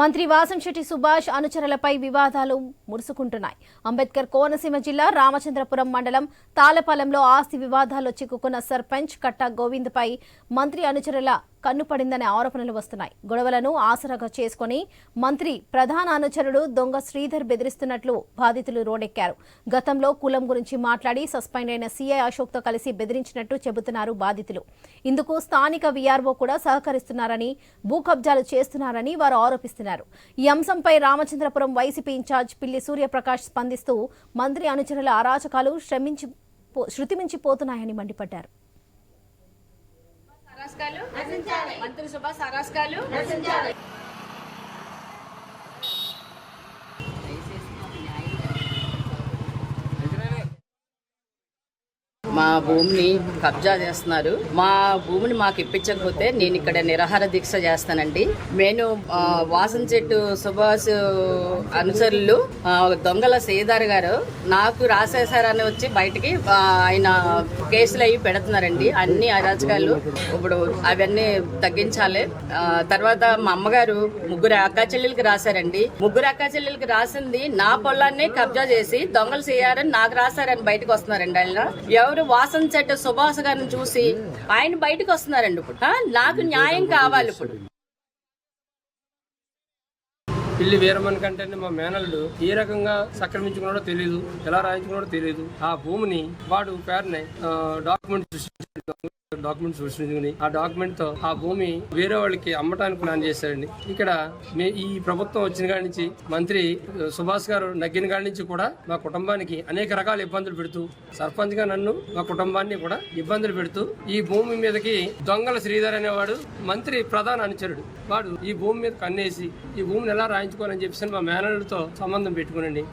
మంత్రి వాసంశెట్టి సుభాష్ అనుచరులపై వివాదాలు మురుసుకుంటున్నాయి. అంబేద్కర్ కోనసీమ జిల్లా రామచంద్రపురం మండలం తాళపాలెంలో ఆస్తి వివాదాల్లో చిక్కుకున్న సర్పంచ్ కట్టా గోవింద్పై మంత్రి అనుచరుల కన్నుపడిందనే ఆరోపణలు వస్తున్నాయి. గొడవలను ఆసరాగా చేసుకుని మంత్రి ప్రధాన అనుచరుడు దొంగ శ్రీధర్ బెదిరిస్తున్నట్లు బాధితులు రోడెక్కారు. గతంలో కులం గురించి మాట్లాడి సస్పెండ్ అయిన సీఐ అశోక్తో కలిసి బెదిరించినట్టు చెబుతున్నారు బాధితులు. ఇందుకు స్థానిక వీఆర్ఓ కూడా సహకరిస్తున్నారని భూ కబ్జాలు చేస్తున్నారని వారు ఆరోపిస్తున్నారు. ఈ అంశంపై రామచంద్రపురం వైసీపీ ఇన్ఛార్జ్ పిల్లి సూర్యప్రకాష్ స్పందిస్తూ మంత్రి అనుచరుల అరాచకాలు శ్రమించి పో- శృతిమించిపోతున్నాయని మండిపడ్డారు. అరాస్కాలు మంత్రి సుభాష్ అరాస్కాలు మా భూమిని కబ్జా చేస్తున్నారు. మా భూమిని మాకు ఇప్పించకపోతే నేను ఇక్కడ నిరాహార దీక్ష చేస్తానండి. నేను వాసన చెట్టు సుభాష్ అనుసరులు దొంగల శ్రీధర్ గారు నాకు రాసేశారని వచ్చి బయటికి ఆయన కేసులు అవి పెడుతున్నారండి. అన్ని అరాచకాలు ఇప్పుడు అవన్నీ తగ్గించాలి. తర్వాత మా అమ్మగారు ముగ్గురు అక్క చెల్లెలకి రాశారండి. ముగ్గురు అక్క చెల్లెలకి రాసింది నా పొలాన్ని కబ్జా చేసి దొంగలు చేయారని నాకు రాశారని బయటకు వస్తున్నారండి ఆయన. ఎవరు వాసన చెట్ట సుభాష్ గారిని చూసి ఆయన బయటకు వస్తున్నారండి ఇప్పుడు. నాకు న్యాయం కావాలి ఇప్పుడు. పిల్లి వీరమన్ కంటే మా మేనల్లుడు. ఏ రకంగా సక్రమించుకున్నాడో తెలియదు ఎలా రాయించుకున్నాడో తెలియదు ఆ భూమిని వాడు పేరుని డాక్యుమెంట్ సృష్టించాడు. డాక్యుమెంట్ సృష్టించుకుని ఆ డాక్యుమెంట్తో ఆ భూమి వేరే వాళ్ళకి అమ్మటానికి ప్లాన్ చేశారండి. ఇక్కడ మే ఈ ప్రభుత్వం వచ్చిన కాడి నుంచి మంత్రి సుభాష్ గారు నగ్గిన కాడి నుంచి కూడా మా కుటుంబానికి అనేక రకాల ఇబ్బందులు పెడుతూ సర్పంచ్గా నన్ను మా కుటుంబాన్ని కూడా ఇబ్బందులు పెడుతూ ఈ భూమి మీదకి దొంగల శ్రీధర్ అనేవాడు మంత్రి ప్రధాన అనుచరుడు. వాడు ఈ భూమి మీద కన్నేసి ఈ భూమిని ఎలా రాయించుకోవాలని చెప్పేసి మా మేనరులతో సంబంధం పెట్టుకునండి.